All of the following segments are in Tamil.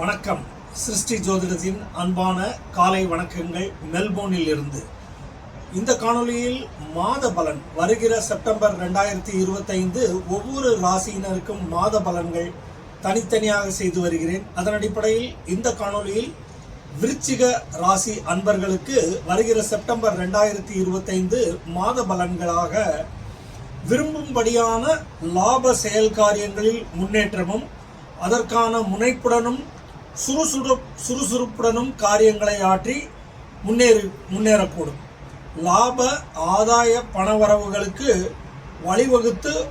வணக்கம். சிருஷ்டி ஜோதிடத்தின் அன்பான காலை வணக்கங்கள் மெல்போர்னில் இருந்து. இந்த காணொளியில் மாத பலன் வருகிற செப்டம்பர் ரெண்டாயிரத்தி இருபத்தைந்து ஒவ்வொரு ராசியினருக்கும் மாத பலன்கள் தனித்தனியாக செய்து வருகிறேன். அதன் அடிப்படையில் இந்த காணொளியில் விருச்சிக ராசி அன்பர்களுக்கு வருகிற செப்டம்பர் ரெண்டாயிரத்தி இருபத்தைந்து மாத பலன்களாக விரும்பும்படியான லாப செயல் காரியங்களில் முன்னேற்றமும் அதற்கான முனைப்புடனும் சுறுசுறு சுறுசுறுப்புடனும் காரியங்களை ஆற்றி முன்னேறி முன்னேறக்கூடும். லாப ஆதாய பணவரவுகளுக்கு வழிவகுத்து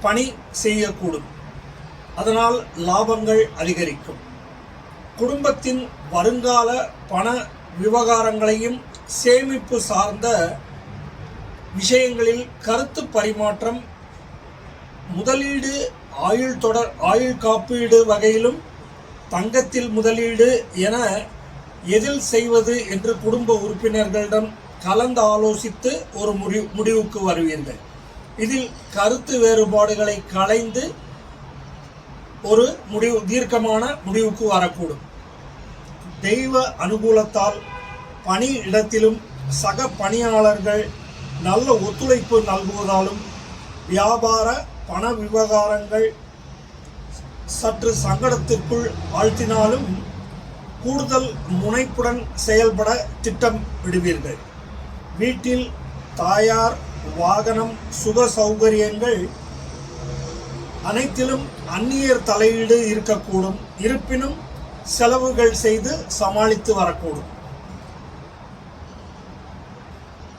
பணி செய்யக்கூடும். அதனால் லாபங்கள் அதிகரிக்கும். குடும்பத்தின் வருங்கால பண விவகாரங்களையும் சேமிப்பு சார்ந்த விஷயங்களில் கருத்து பரிமாற்றம் முதலீடு ஆயுள் தொடர் ஆயுள் காப்பீடு வகையிலும் தங்கத்தில் முதலீடு என எதில் செய்வது என்று குடும்ப உறுப்பினர்களிடம் கலந்து ஆலோசித்து ஒரு முடிவு முடிவுக்கு வருவீர்கள். இதில் கருத்து வேறுபாடுகளை களைந்து ஒரு முடிவு தீர்க்கமான முடிவுக்கு வரக்கூடும். தெய்வ அனுகூலத்தால் பணி இடத்திலும் சக பணியாளர்கள் நல்ல ஒத்துழைப்பு நல்குவதாலும் வியாபார பண விவகாரங்கள் சற்று சங்கடத்திற்குள் ஆழ்த்தினாலும் கூடுதல் முனைப்புடன் செயல்பட திட்டம் விடுவீர்கள். வீட்டில் தாயார் வாகனம் சுக சௌகரியங்கள் அனைத்திலும் அந்நியர் தலையீடு இருக்கக்கூடும். இருப்பினும் செலவுகள் செய்து சமாளித்து வரக்கூடும்.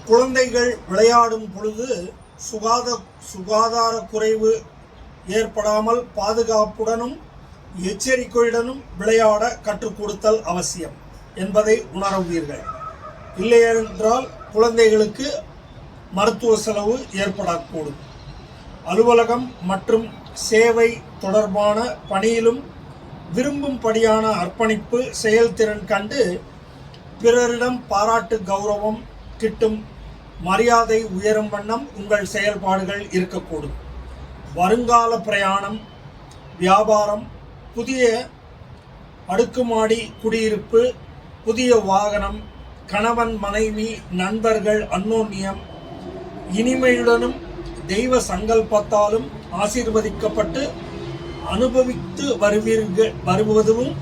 குழந்தைகள் விளையாடும் பொழுது சுகாத சுகாதார குறைவு ஏற்படாமல் பாதுகாப்புடனும் எச்சரிக்கையுடனும் விளையாட கற்றுக் கொடுத்தல் அவசியம் என்பதை உணருவீர்கள் இல்லையென்றால் குழந்தைகளுக்கு மருத்துவ செலவு ஏற்படக்கூடும். அலுவலகம் மற்றும் சேவை தொடர்பான பணியிலும் விரும்பும்படியான அர்ப்பணிப்பு செயல்திறன் கண்டு பிறரிடம் பாராட்டு கௌரவம் கிட்டும் மரியாதை உயரும் வண்ணம் உங்கள் செயல்பாடுகள் இருக்கக்கூடும். வருங்கால பிரயாணம் வியாபாரம் புதிய அடுக்குமாடி குடியிருப்பு புதிய வாகனம் கணவன் மனைவி நண்பர்கள் அன்னோன்யம் இனிமையுடனும் தெய்வ சங்கல்பத்தாலும் ஆசீர்வதிக்கப்பட்டு அனுபவித்து வருவீர்கள் வருவதும்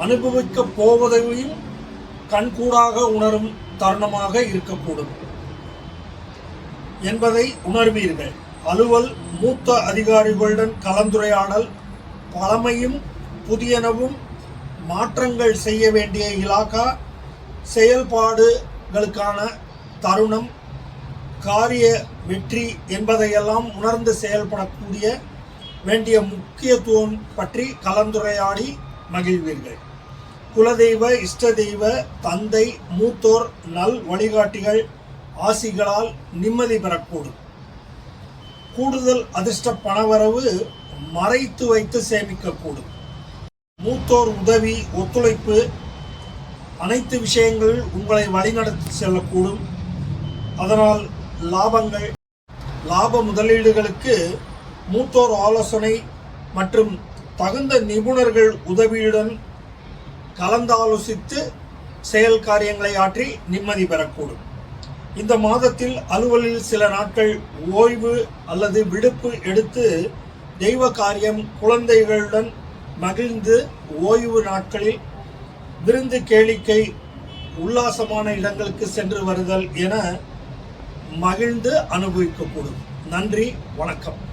அனுபவிக்கப் போவதையும் கண்கூடாக உணரும் தருணமாக இருக்கக்கூடும் என்பதை உணர்வீர்கள். அலுவல் மூத்த அதிகாரிகளுடன் கலந்துரையாடல் பழமையும் புதியனவும் மாற்றங்கள் செய்ய வேண்டிய இலாக்கா செயல்பாடுகளுக்கான தருணம் காரிய வெற்றி என்பதையெல்லாம் உணர்ந்து செயல்படக்கூடிய வேண்டிய முக்கியத்துவம் பற்றி கலந்துரையாடி மகிழ்வீர்கள். குலதெய்வ இஷ்ட தெய்வ தந்தை மூத்தோர் நல் வழிகாட்டிகள் ஆசிகளால் நிம்மதி பெறக்கூடும். கூடுதல் அதிர்ஷ்ட பணவரவு மறைத்து வைத்து சேமிக்கக்கூடும். மூத்தோர் உதவி ஒத்துழைப்பு அனைத்து விஷயங்கள் உங்களை வழிநடத்தி செல்லக்கூடும். அதனால் லாபங்கள் லாப முதலீடுகளுக்கு மூத்தோர் ஆலோசனை மற்றும் தகுந்த நிபுணர்கள் உதவியுடன் கலந்தாலோசித்து செயல் காரியங்களை ஆற்றி நிம்மதி பெறக்கூடும். இந்த மாதத்தில் அலுவலில் சில நாட்கள் ஓய்வு அல்லது விடுப்பு எடுத்து தெய்வ காரியம் குழந்தைகளுடன் மகிழ்ந்து ஓய்வு நாட்களில் விருந்து கேளிக்கை உல்லாசமான இடங்களுக்கு சென்று வருதல் என மகிழ்ந்து அனுபவிக்கக்கூடும். நன்றி வணக்கம்.